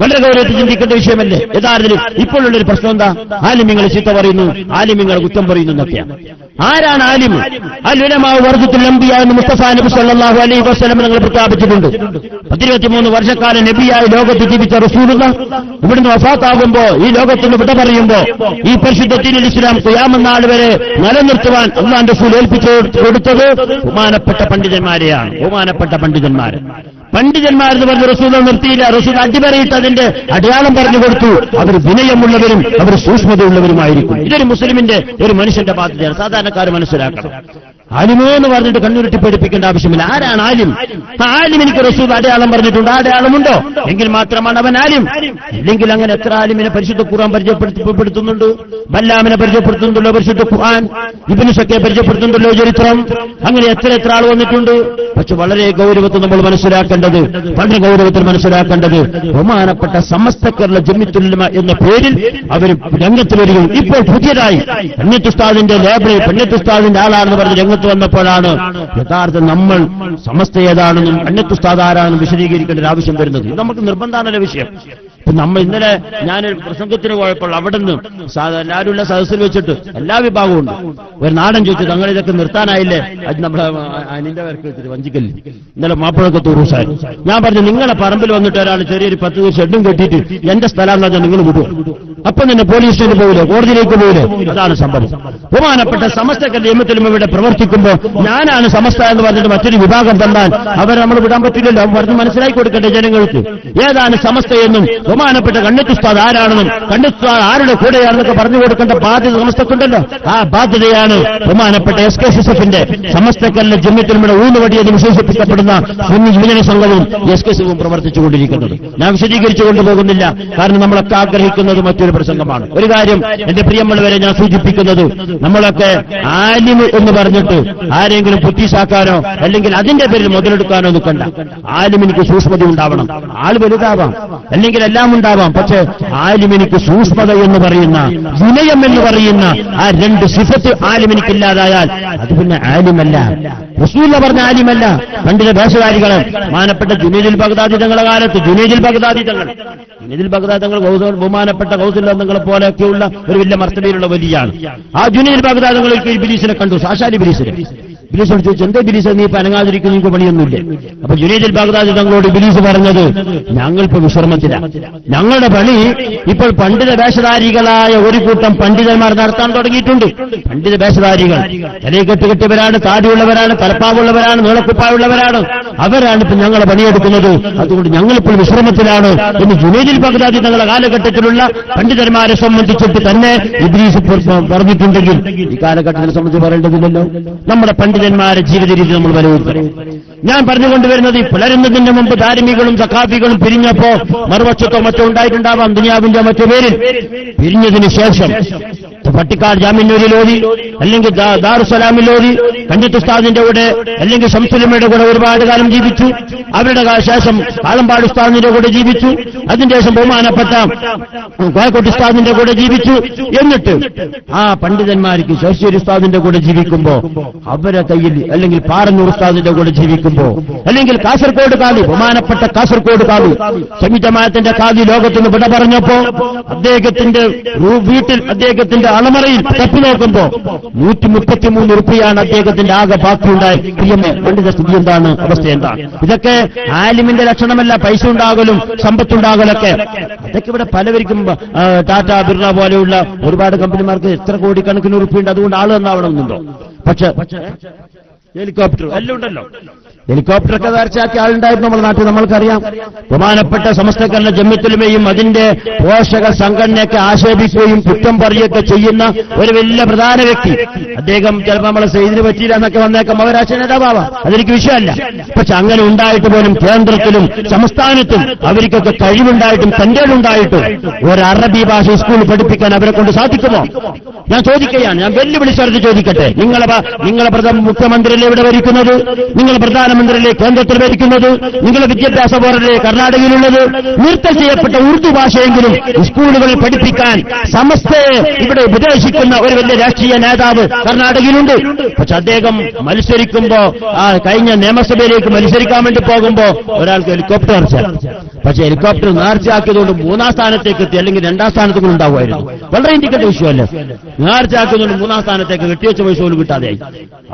വളരെ ഗൗരവത്തിൽ ചിന്തിക്കേണ്ട വിഷയമല്ലേ? യഥാർത്ഥത്തിൽ ഇപ്പോഴുള്ളൊരു പ്രശ്നം എന്താ? ആലിമ്യങ്ങൾ ചീത്ത പറയുന്നു ആലിമ്യങ്ങൾ കുറ്റം പറയുന്നു എന്നൊക്കെയാണ് ആരാണ് ആലിം അലുലമാവ് വർഗത്തിൽ നമ്പിയായെന്ന് മുസ്തഫ നബി സല്ലല്ലാഹു അലൈഹി വസ്ലം നിങ്ങൾ പ്രഖ്യാപിച്ചിട്ടുണ്ട്. പത്തിരുപത്തിമൂന്ന് വർഷക്കാലം നബിയായി ലോകത്ത് ജീവിച്ച റസൂലുള്ള. ഇവിടുന്ന് വഫാത്താകുമ്പോ ഈ ലോകത്തിന് വിട പറയുമ്പോ ഈ പരിശുദ്ധ ദീനുൽ ഇസ്ലാം കുയാമെന്നാൾ വരെ നിലനിർത്തുവാൻ അള്ളാൻ റസൂൽ ഏൽപ്പിച്ചു കൊടുത്തത് ബഹുമാനപ്പെട്ട പണ്ഡിതന്മാരെയാണ്. ബഹുമാനപ്പെട്ട പണ്ഡിതന്മാർ പണ്ഡിതന്മാരെന്ന് പറഞ്ഞ് റസൂൽ നിർത്തിയില്ല. റസൂൽ അടിവരയിട്ട് അതിന്റെ അടയാളം പറഞ്ഞു കൊടുത്തു. അവർ വിനയമുള്ളവരും അവർ സൂക്ഷ്മതയുള്ളവരുമായിരിക്കും. ഇതൊരു മുസ്ലിമിന്റെ ഒരു മനുഷ്യന്റെ ബാധ്യതയാണ്. സാധാരണക്കാർ മനസ്സിലാക്കണം. ആലിമോ എന്ന് പറഞ്ഞിട്ട് കണ്ണുരുട്ടി പഠിപ്പിക്കേണ്ട ആവശ്യമില്ല. ആരാണ് ആലിം? ആലിം എനിക്ക് റസൂൽ അടയാളം പറഞ്ഞിട്ടുണ്ട്. അടയാളമുണ്ടോ? എങ്കിൽ മാത്രമാണ് അവൻ ആലിം. ഇല്ലെങ്കിൽ അങ്ങനെ എത്ര ആലിമിനെ പരിശുദ്ധ ഖുർആൻ പരിചയപ്പെടുത്തപ്പെടുത്തുന്നുണ്ട് ബല്ലാമിനെ പരിചയപ്പെടുത്തുന്നുണ്ടല്ലോ പരിശുദ്ധ ഖുർആൻ? ഇബിന് പരിചയപ്പെടുത്തുന്നുണ്ടല്ലോ ചരിത്രം? അങ്ങനെ എത്ര എത്ര ആൾ വന്നിട്ടുണ്ട്? പക്ഷെ വളരെ ഗൗരവത്തിൽ നമ്മൾ മനസ്സിലാക്കേണ്ടത് വളരെ ഗൗരവത്തിൽ മനസ്സിലാക്കേണ്ടത് ബഹുമാനപ്പെട്ട സമസ്ത കേരള ജമ്മിത്തുല്യമ എന്ന പേരിൽ അവർ രംഗത്ത് വരികയും ഇപ്പോൾ പുതിയതായി പെണ്ണത്തുസ്താദിന്റെ ലേബറിൽ പെണ്ണത്തുസ്താദിന്റെ ആളാണെന്ന് പറഞ്ഞ് രംഗത്ത് വന്നപ്പോഴാണ് യഥാർത്ഥം നമ്മൾ സമസ്ത ഏതാണെന്നും പണ്യത്തുസ്താദ് ആരാണെന്നും വിശദീകരിക്കേണ്ട ഒരു ആവശ്യം വരുന്നത്. നമുക്ക് നിർബന്ധമാണല്ലോ വിഷയം. നമ്മൾ ഇന്നലെ ഞാനൊരു പ്രസംഗത്തിന് പോയപ്പോൾ അവിടെ നിന്ന് എല്ലാവരുള്ള സദസ്സിൽ വെച്ചിട്ട് എല്ലാ വിഭാഗവും ഉണ്ട്. ഒരു നാടൻ ചോദിച്ചു തങ്ങൾ ഇതൊക്കെ നിർത്താനായില്ലേ? അത് നമ്മുടെ അനിന്റെ പേർക്ക് വെച്ചിട്ട് വഞ്ചിക്കൽ. ഇന്നലെ മാപ്പിളൊക്കെ തൂറൂസായി ഞാൻ പറഞ്ഞു നിങ്ങളെ പറമ്പിൽ വന്നിട്ട് ഒരാൾ ചെറിയൊരു പത്ത് ഷെഡും കെട്ടിയിട്ട് എന്റെ സ്ഥലം പറഞ്ഞാൽ നിങ്ങൾ വിടും അപ്പൊ തന്നെ പോലീസ് സ്റ്റേഷനിൽ പോകില്ലേ കോടതിയിലേക്ക് പോകില്ലേ അതാണ് സംഭവം. ബഹുമാനപ്പെട്ട സമസ്ത നിയമത്തിലും ഇവിടെ പ്രവർത്തിക്കുമ്പോൾ ഞാനാണ് സമസ്ത എന്ന് പറഞ്ഞിട്ട് മറ്റൊരു വിഭാഗം തന്നാൽ അവരെ നമ്മൾ വിടാൻ പറ്റില്ലല്ലോ. പറഞ്ഞ് മനസ്സിലാക്കി കൊടുക്കട്ടെ ജനങ്ങൾക്ക്. ഏതാണ് സമസ്ത എന്നും ബഹുമാനപ്പെട്ട കണ്ണെത്തുസ്താദ് ആരാണെന്നും കണ്ണെത്തുസ്താദ് ആരുടെ കൂടെയാണെന്നൊക്കെ പറഞ്ഞു കൊടുക്കേണ്ട ബാധ്യത സമസ്തക്കുണ്ടല്ലോ. ആ ബാധ്യതയാണ് ബഹുമാനപ്പെട്ട എസ് കെ എസ് എഫിന്റെ സമസ്തക്കല്ല ജമ്യത്തിലുമിടെ ഊന്നുവടിയെന്ന് വിശേഷിപ്പിക്കപ്പെടുന്ന സുന്നി യുവജന സംഘവും എസ് കെ സിഫും പ്രവർത്തിച്ചുകൊണ്ടിരിക്കുന്നത്. ഞാൻ വിശദീകരിച്ചു കൊണ്ടുപോകുന്നില്ല കാരണം നമ്മളൊക്കെ ആഗ്രഹിക്കുന്നത് മറ്റൊരു പ്രസംഗമാണ്. ഒരു കാര്യം എന്റെ പ്രിയമുള്ളവരെ ഞാൻ സൂചിപ്പിക്കുന്നത് നമ്മളൊക്കെ ആലിമ് എന്ന് പറഞ്ഞിട്ട് ആരെങ്കിലും പുത്തീസാക്കാനോ അല്ലെങ്കിൽ അതിന്റെ പേരിൽ മുതലെടുക്കാനോ നിൽക്കണ്ട. ആലിമിനിക്ക് സൂക്ഷ്മത ഉണ്ടാവണം. ആൾ വലുതാവാം. അല്ലെങ്കിൽ എല്ലാം ഉണ്ടാവാം പക്ഷെ ആലിമിനിക്ക് സൂക്ഷ്മത എന്ന് പറയുന്ന വിനയം എന്ന് പറയുന്ന ആ രണ്ട് സിഫത്ത് ആലിമിനിക്കില്ലാതായാൽ അത് പിന്നെ ആലിമല്ല. റസൂല പറഞ്ഞ ആലിമല്ല. പണ്ടിലെ ഭേഷകാരികൾ മാനപ്പെട്ട ജുനീദിൽ ബഗ്ദാദി തങ്ങളുടെ കാലത്ത് ജുനീദിൽ ബഗ്ദാദി തങ്ങൾ ജുനീദിൽ ബഗ്ദാദി തങ്ങൾ ബഹുമാനപ്പെട്ട കൗസിലങ്ങളെ പോലെയൊക്കെയുള്ള ഒരു വലിയ മർത്തബയിലുള്ള വലിയാണ്. ആ ജുനീദിൽ ബഗ്ദാദി തങ്ങൾക്ക് ബിലീസിനെ കണ്ടു. സാശാലി ബിലീസിനെ ബിലീസോട് ചോദിച്ചു എന്തേ ബിലീസ് നീ ഇപ്പൊ അനങ്ങാതിരിക്കുന്നു? നിങ്ങൾക്ക് പണിയൊന്നുമില്ല. അപ്പൊ ജുനീദിൽ ബാഗ്ദാദി തങ്ങളോട് ബിലീസ് പറഞ്ഞത് ഞങ്ങളിപ്പോ വിശ്രമത്തില ഞങ്ങളുടെ പണി ഇപ്പോൾ പണ്ഡിത വേഷധാരികളായ ഒരു കൂട്ടം പണ്ഡിതന്മാർ നടത്താൻ തുടങ്ങിയിട്ടുണ്ട്. പണ്ഡിത വേഷധാരികൾ തലയെക്കെട്ട് കെട്ടിയവരാണ് താടിയുള്ളവരാണ് തലപ്പാവുള്ളവരാണ് നീളക്കുപ്പായുള്ളവരാണ് അവരാണ് ഇപ്പൊ ഞങ്ങളെ പണിയെടുക്കുന്നത്. അതുകൊണ്ട് ഞങ്ങളിപ്പോൾ വിശ്രമത്തിലാണ്. ഇനി ജുനീദിൽ ബഗ്ദാദി തങ്ങളുടെ കാലഘട്ടത്തിലുള്ള പണ്ഡിതന്മാരെ സംബന്ധിച്ചിട്ട് തന്നെ ഇബ്രീസ് പറഞ്ഞിട്ടുണ്ടെങ്കിൽ ഈ കാലഘട്ടത്തിനെ സംബന്ധിച്ച് പറയേണ്ടതില്ലല്ലോ. നമ്മുടെ പണ്ഡിതന്മാരെ ജീവിത രീതി നമ്മൾ വിലയിരുത്തണം ഞാൻ പറഞ്ഞുകൊണ്ടുവരുന്നത് പുലരുന്നതിന്റെ മുമ്പ് ധാർമ്മികളും സഖാഫികളും പിരിഞ്ഞപ്പോ മറുപക്ഷത്തോ മറ്റോ ഉണ്ടായിട്ടുണ്ടാവാം ദുനിയാവിന്റെ മറ്റു പേരിൽ. പിരിഞ്ഞതിന് ശേഷം പട്ടിക്കാട് ജാമിന്നൂരിൽ ഓതി അല്ലെങ്കിൽ ദാറുസലാമിൽ ഓതി കണ്ടിത്ത് ഉസ്താദിന്റെ കൂടെ അല്ലെങ്കിൽ ശംസുലിമയുടെ കൂടെ ഒരുപാട് കാലം ജീവിച്ചു. അവരുടെ ശേഷം ആലമ്പാട് ഉസ്താദിന്റെ കൂടെ ജീവിച്ചു. അതിനുശേഷം ശേഷം ബഹുമാനപ്പെട്ട കോയക്കോട്ട് ഉസ്താദിന്റെ കൂടെ ജീവിച്ചു. എന്നിട്ട് ആ പണ്ഡിതന്മാർക്ക് ശശിരി ഉസ്താദിന്റെ കൂടെ ജീവിക്കുമ്പോ അവരെ കയ്യിൽ അല്ലെങ്കിൽ പാറന്നൂർ ഉസ്താദിന്റെ കൂടെ ജീവിക്കുമ്പോ അല്ലെങ്കിൽ കാസർഗോഡ് കാലി ബഹുമാനപ്പെട്ട കാസർഗോഡ് കാലി സംയുജമായത്തിന്റെ കാലി ലോകത്തിന് വിട പറഞ്ഞപ്പോ അദ്ദേഹത്തിന്റെ വീട്ടിൽ അദ്ദേഹത്തിന്റെ അളമറയിൽ തപ്പി നോക്കുമ്പോ നൂറ്റി മുപ്പത്തിമൂന്ന് ഉറുപ്പിയാണ് അദ്ദേഹത്തിന്റെ ആകെ ബാക്കിയുണ്ടായ പ്രിയമേ പണ്ഡിത സ്ഥിതി എന്താണ്? അവസ്ഥ എന്താണ്? ഇതൊക്കെ ആലിമിന്റെ ലക്ഷണമല്ല പൈസ ഉണ്ടാകലും സമ്പത്തുണ്ടാകലൊക്കെ അതൊക്കെ ഇവിടെ പലവർക്കും ടാറ്റ ബിർള പോലെയുള്ള ഒരുപാട് കമ്പനിമാർക്ക് എത്ര കോടിക്കണക്കിന് ഉറുപ്പിയുണ്ട് അതുകൊണ്ട് ആൾ നന്നാവണമെന്നുണ്ടോ? പക്ഷെ ഹെലികോപ്റ്റർ എല്ലാം ഉണ്ടല്ലോ. ഹെലികോപ്റ്ററൊക്കെ വരച്ചാക്കിയ ആളുണ്ടായിരുന്നു നമ്മുടെ നാട്ടിൽ നമ്മൾക്കറിയാം. ബഹുമാനപ്പെട്ട സമസ്തക്കാരന്റെ ജമ്മിത്തുലുമയും അതിന്റെ പോഷക സംഘടനയൊക്കെ ആക്ഷേപിക്കുകയും കുറ്റം പറയുകയൊക്കെ ചെയ്യുന്ന ഒരു വലിയ പ്രധാന വ്യക്തി. അദ്ദേഹം ചിലപ്പോൾ നമ്മളെ സെയ്തിന് പറ്റിയില്ല എന്നൊക്കെ വന്നേക്കാം. അവരാശ നേതാവാം അതെനിക്ക് വിഷയമല്ല. പക്ഷെ അങ്ങനെ ഉണ്ടായിട്ട് പോലും കേന്ദ്രത്തിലും സംസ്ഥാനത്തും അവർക്കൊക്കെ കഴിവുണ്ടായിട്ടും തന്റെ ഉണ്ടായിട്ടും ഒരു അറബി ഭാഷ സ്കൂളിൽ പഠിപ്പിക്കാൻ അവരെ കൊണ്ട് സാധിക്കുമോ? ഞാൻ ചോദിക്കുകയാണ്. ഞാൻ വെല്ലുവിളിച്ചവർക്ക് ചോദിക്കട്ടെ. നിങ്ങളെ നിങ്ങളെ പ്രധാന മുഖ്യമന്ത്രിയല്ലേ ഇവിടെ ഭരിക്കുന്നത്? നിങ്ങൾ പ്രധാനമന്ത്രിയല്ലേ കേന്ദ്രത്തിൽ ഭരിക്കുന്നത് നിങ്ങളെ വിദ്യാഭ്യാസ ബോർഡിലെ കർണാടകയിലുള്ളത്. നിർത്തൽ ചെയ്യപ്പെട്ട ഉറുദു ഭാഷയെങ്കിലും സ്കൂളുകളിൽ പഠിപ്പിക്കാൻ സമസ്തയെ ഇവിടെ ഉപദേശിക്കുന്ന ഒരു വലിയ രാഷ്ട്രീയ നേതാവ് കർണാടകയിലുണ്ട്. പക്ഷെ അദ്ദേഹം മത്സരിക്കുമ്പോ ആ കഴിഞ്ഞ നിയമസഭയിലേക്ക് മത്സരിക്കാൻ വേണ്ടി പോകുമ്പോ ഒരാൾക്ക് ഹെലികോപ്റ്റർ നേർച്ച പക്ഷെ ഹെലികോപ്റ്റർ നേർച്ചയാക്കിയതുകൊണ്ട് മൂന്നാം സ്ഥാനത്തേക്ക് എത്തി അല്ലെങ്കിൽ രണ്ടാം സ്ഥാനത്തും ഉണ്ടാവുമായിരുന്നു. വളരെ ഇന്ത്യക്കട്ടെ വിഷയമല്ലേ നേർച്ചയാക്കിയതുകൊണ്ട് മൂന്നാം സ്ഥാനത്തേക്ക് കെട്ടിവെച്ച പൈസ പോലും കിട്ടാതെയായി.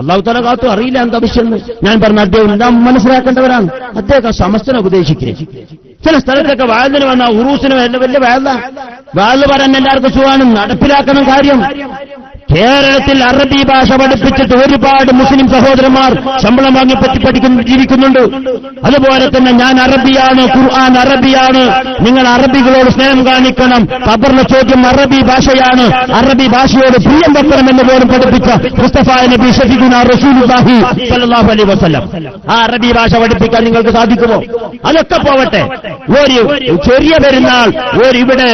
അള്ളാഹു തല കാത്തു അറിയില്ല എന്താ വിഷയം ഞാൻ പറഞ്ഞ അദ്ദേഹം നാം മനസ്സിലാക്കേണ്ടവരാണ്? അദ്ദേഹം സമസ്തനെ ഉപദേശിക്കുന്നത് ചില സ്ഥലത്തൊക്കെ വാഴത്തിന് വന്ന ഉറൂസിന് വലിയ വലിയ വേല വാൾ പറയാൻ എല്ലാവർക്കും സുഖമാണ്. നടപ്പിലാക്കണം കാര്യം. കേരളത്തിൽ അറബി ഭാഷ പഠിപ്പിച്ചിട്ട് ഒരുപാട് മുസ്ലിം സഹോദരന്മാർ ശമ്പളം വാങ്ങി പറ്റി പഠിക്കുന്നു ജീവിക്കുന്നുണ്ട്. അതുപോലെ തന്നെ ഞാൻ അറബിയാണ് ഖുർആൻ അറബിയാണ്. നിങ്ങൾ അറബികളോട് സ്നേഹം കാണിക്കണം. ഖബറിലെ ചോദ്യം അറബി ഭാഷയാണ്. അറബി ഭാഷയോട് പ്രിയം വെക്കണം എന്ന് പോലും പഠിപ്പിച്ച മുസ്തഫ നബി ഷഫിഖുന റസൂലുള്ളാഹി സല്ലല്ലാഹു അലൈഹി വസല്ലം. ആ അറബി ഭാഷ പഠിപ്പിക്കാൻ നിങ്ങൾക്ക് സാധിക്കുമോ? അതൊക്കെ പോവട്ടെ. ഒരു ചെറിയ പെരുന്നാൾ ഒരു ഇവിടെ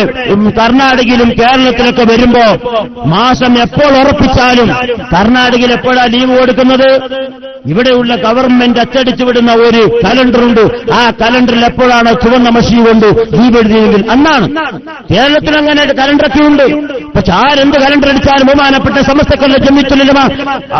കർണാടകയിലും കേരളത്തിലൊക്കെ വരുമ്പോ മാസം എപ്പോൾ ഉറപ്പിച്ചാലും കർണാടകയിൽ എപ്പോഴാ ലീവ് കൊടുക്കുന്നത്? ഇവിടെയുള്ള ഗവൺമെന്റ് അച്ചടിച്ചു വിടുന്ന ഒരു കലണ്ടറുണ്ട്. ആ കലണ്ടറിൽ എപ്പോഴാണ് ചുവന്ന മഷി കൊണ്ട് ദീപെഴുതിയെങ്കിൽ അന്നാണ്. കേരളത്തിൽ അങ്ങനെ കലണ്ടറൊക്കെ ഉണ്ട് പക്ഷെ ആരെന്ത് കലണ്ടർ അടിച്ചാലും ബഹുമാനപ്പെട്ട സമസ്തക്കളുടെ ജമ്മിത്തുലമ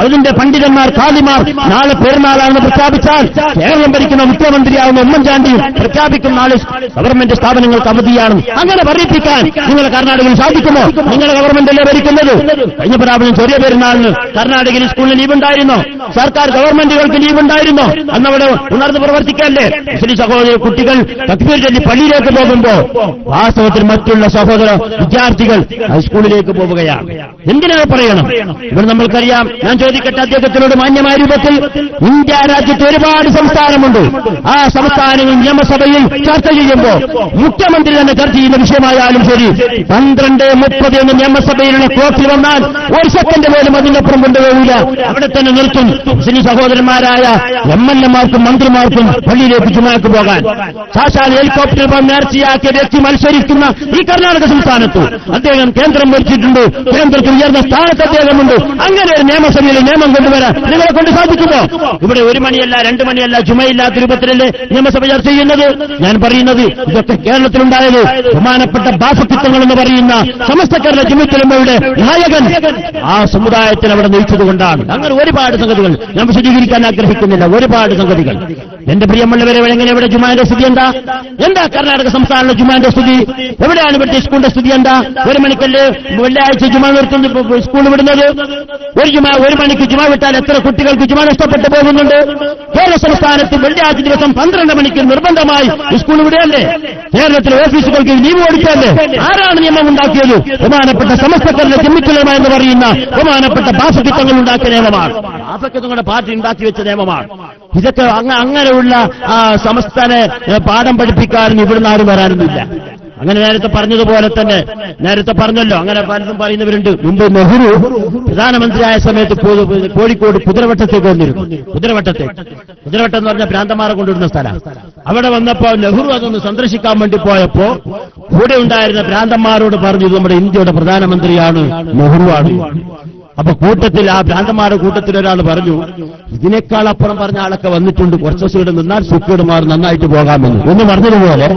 അതിന്റെ പണ്ഡിതന്മാർ കാലിമാർ നാളെ പെരുന്നാളാണെന്ന് പ്രഖ്യാപിച്ചാൽ കേരളം ഭരിക്കുന്ന മുഖ്യമന്ത്രിയാവുന്ന ഉമ്മൻചാണ്ടിയും പ്രഖ്യാപിക്കുന്ന നാളെ ഗവൺമെന്റ് സ്ഥാപനങ്ങൾക്ക് അവധിയാണ്. അങ്ങനെ പറയിപ്പിക്കാൻ നിങ്ങൾ കർണാടകയിൽ സാധിക്കുമോ? നിങ്ങളുടെ ഗവൺമെന്റ് അല്ലേ ഭരിക്കുന്നത്? കഴിഞ്ഞ പ്രാവശ്യം ചെറിയ പെരുന്നാളിന് കർണാടകയിൽ സ്കൂളിൽ ലീവ് ഉണ്ടായിരുന്നോ? സർക്കാർ ഗവൺമെന്റുകൾക്ക് ലീവ് ഉണ്ടായിരുന്നോ അന്നവിടെ ഉണർന്ന് പ്രവർത്തിക്കല്ലേ? മുസ്ലിം സഹോദര കുട്ടികൾ തക്ബീർ ചൊല്ലി പള്ളിയിലേക്ക് പോകുമ്പോ വാസ്തവത്തിൽ മറ്റുള്ള സഹോദര വിദ്യാർത്ഥികൾ ഹൈസ്കൂളിലേക്ക് പോവുകയാണ്. എന്തിനാണ് പറയണം? ഇവിടെ നമ്മൾക്കറിയാം ഞാൻ ചോദിക്കട്ടെ അദ്ദേഹത്തിനോട് മാന്യമായ രൂപത്തിൽ. ഇന്ത്യ രാജ്യത്ത് ഒരുപാട് സംസ്ഥാനമുണ്ട്. ആ സംസ്ഥാനങ്ങൾ നിയമസഭയിൽ ചർച്ച ചെയ്യുമ്പോൾ മുഖ്യമന്ത്രി തന്നെ ചർച്ച ചെയ്യുന്ന വിഷയമായാലും ശരി പന്ത്രണ്ട് മുപ്പത് എന്ന് നിയമസഭയിലുള്ള ക്ലോക്കിൽ വന്നാൽ ഒരു സെക്കൻഡ് പോലും അതിനപ്പുറം കൊണ്ടുപോകില്ല. അവിടെ തന്നെ നിർത്തും. മുസ്ലിം സഹോദരന്മാരായ എം എൽ എമാർക്കും മന്ത്രിമാർക്കും പള്ളിയിലേക്ക് ചുമക്ക് പോകാൻ. സാക്ഷാൽ ഹെലികോപ്റ്റർ നേർച്ചയാക്കിയ വ്യക്തി മത്സരിക്കുന്ന ഈ കർണാടക സംസ്ഥാനത്ത് അദ്ദേഹം കേന്ദ്രം ഭരിച്ചിട്ടുണ്ട്. കേന്ദ്രത്തിൽ ഉയർന്ന സ്ഥാനത്ത് അദ്ദേഹമുണ്ട്. അങ്ങനെ ഒരു നിയമസഭയിൽ നിയമം കൊണ്ടുവരാൻ നിങ്ങളെ കൊണ്ട് സാധിക്കുമോ? ഇവിടെ ഒരു മണിയല്ല രണ്ട് മണിയല്ല ചുമയില്ലാത്ത രൂപത്തിലല്ലേ നിയമസഭ ചർച്ച ചെയ്യുന്നത്? ഞാൻ പറയുന്നത് ഇതൊക്കെ കേരളത്തിലുണ്ടായത് ബഹുമാനപ്പെട്ട ബാഫക്കിത്തങ്ങൾ എന്ന് പറയുന്ന സമസ്ത കേരള ജിമ്മിത്തിലമ്മയുടെ നായകൻ ആ സമുദായത്തിൽ അവിടെ നയിച്ചതുകൊണ്ടാണ് അങ്ങനെ ഒരുപാട് സംഗതികൾ ഞാൻ വിശദീകരിക്കാൻ ആഗ്രഹിക്കുന്നില്ല. ഒരുപാട് സംഗതികൾ. എന്റെ പ്രിയമുള്ളവരെ എങ്ങനെ ഇവിടെ ജുമാന്റെ സ്ഥിതി എന്താ? എന്താ കർണാടക സംസ്ഥാനത്തെ ജുമാന്റെ സ്ഥിതി? എവിടെയാണ് ഇവിടുത്തെ സ്കൂളിന്റെ സ്ഥിതി എന്താ? ഒരു മണിക്കല്ലേ വെള്ളിയാഴ്ച ജുമാ നിർത്തുന്നു സ്കൂൾ വിടുന്നത്? ഒരു ജുമാ ഒരു മണിക്ക് ജുമാ വിട്ടാൽ എത്ര കുട്ടികൾക്ക് ജുമാ നഷ്ടപ്പെട്ടു പോകുന്നുണ്ട്? കേരള സംസ്ഥാനത്ത് വെള്ളിയാഴ്ച ദിവസം പന്ത്രണ്ട് മണിക്ക് നിർബന്ധമായി സ്കൂൾ വിടുകയല്ലേ കേരളത്തിലെ ഓഫീസുകൾക്ക് ലീവ് കൊടുക്കല്ലേ ആരാണ് നിയമം ഉണ്ടാക്കിയത്? ബഹുമാനപ്പെട്ട സമസ്തക്കാരുടെ ജമ്മിത്തുലമ എന്ന് പറയുന്ന ബഹുമാനപ്പെട്ട ബാഫക്കിത്തങ്ങൾ ഉണ്ടാക്കിയ നിയമമാണ്. നിങ്ങളുടെ പാർട്ടി ഉണ്ടാക്കി വെച്ച നിയമമാണ്. ഇതൊക്കെ അങ്ങ- ആ, സമസ്തനെ പാഠം പഠിപ്പിക്കാനും ഇവിടുന്ന് ആരും വരാനൊന്നുമില്ല. അങ്ങനെ നേരത്തെ പറഞ്ഞതുപോലെ തന്നെ നേരത്തെ പറഞ്ഞല്ലോ അങ്ങനെ പലരും പറയുന്നവരുണ്ട്. മുമ്പ് നെഹ്റു പ്രധാനമന്ത്രിയായ സമയത്ത് കോഴിക്കോട് കുതിരവട്ടത്തേക്ക് വന്നിരുന്നു. കുതിരവട്ടത്തെ. കുതിരവട്ടം എന്ന് പറഞ്ഞ ഭ്രാന്തന്മാരെ കൊണ്ടുവരുന്ന സ്ഥലം. അവിടെ വന്നപ്പോ നെഹ്റു അതൊന്ന് സന്ദർശിക്കാൻ വേണ്ടി പോയപ്പോ കൂടെ ഉണ്ടായിരുന്ന പ്രാന്തന്മാരോട് പറഞ്ഞു നമ്മുടെ ഇന്ത്യയുടെ പ്രധാനമന്ത്രിയാണ് നെഹ്റു ആണ് അപ്പൊ കൂട്ടത്തിൽ ആ ഭ്രാന്തന്മാരുടെ കൂട്ടത്തിൽ ഒരാൾ പറഞ്ഞു ഇതിനേക്കാൾ അപ്പുറം പറഞ്ഞ ആളൊക്കെ വന്നിട്ടുണ്ട് കുറച്ച് ദിവസം ഇവിടെ നിന്നാൽ സുഖേടുമാർ നന്നായിട്ട് പോകാമെന്ന്. എന്ന് പറഞ്ഞതുപോലെ